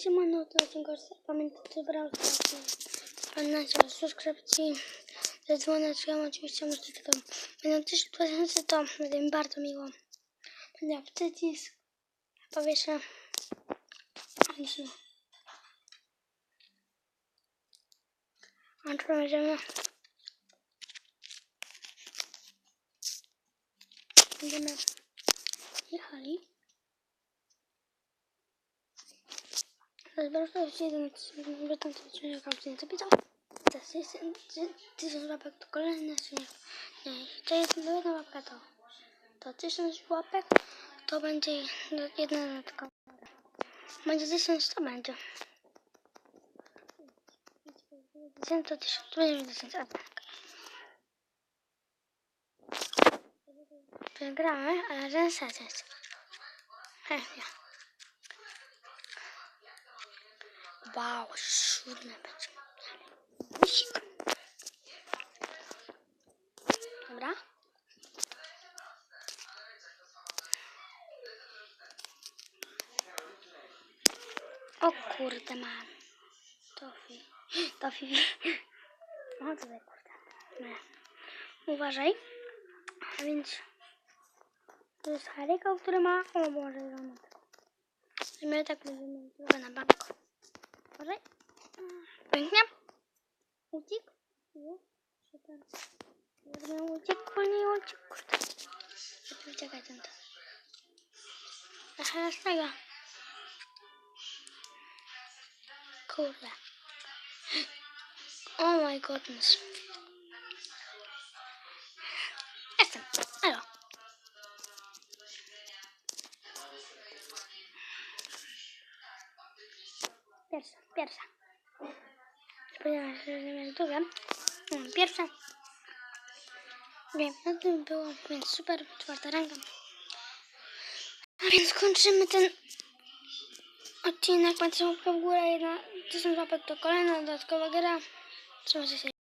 Siemano, to odcinka pamiętajcie, brałem pamiętajcie o subskrypcji ze dzwoneczkiem, oczywiście możecie tylko będą 1000 to będzie mi bardzo miło. Będę miał przycisk, powieszę, więc. A tu będziemy będziemy jechali. To jeden ten odcinek audycji zapisał. Teraz jest tysiąc łapek to kolejny odcinek. Nie, to jest jedna łapka to. To tysiąc łapek to będzie jedna notka. Będzie tysiąc to będzie. Tysiąc to tysiąc, to będzie tysiąc łapek. Przegramy, ale sensacja jest. Chętnie. Wow. Musik. Dobra. O kurde mam. Tofi. Tofi. O tutaj kurde. Nie. Uważaj. A więc to jest Haryka, który ma... O Boże, ja mam tego. I my tak będziemy na bank. Uważaj. Pięknie. Uciekł. Jest. Super. Jakby uciekł, nie uciekł. Kurde. Lepiej uciekaj ten to. Aha, z tego. Kurde. Oh my goodness. Pierwsza, pierwsza. Się, że będzie druga. Mm, Pierwsza. Wiem, na tym było, więc super, czwarta ranga. A więc kończymy ten odcinek. Macie łapkę w górę, jedna tysiąc łapek to kolejna dodatkowa gra. Trzymajcie się.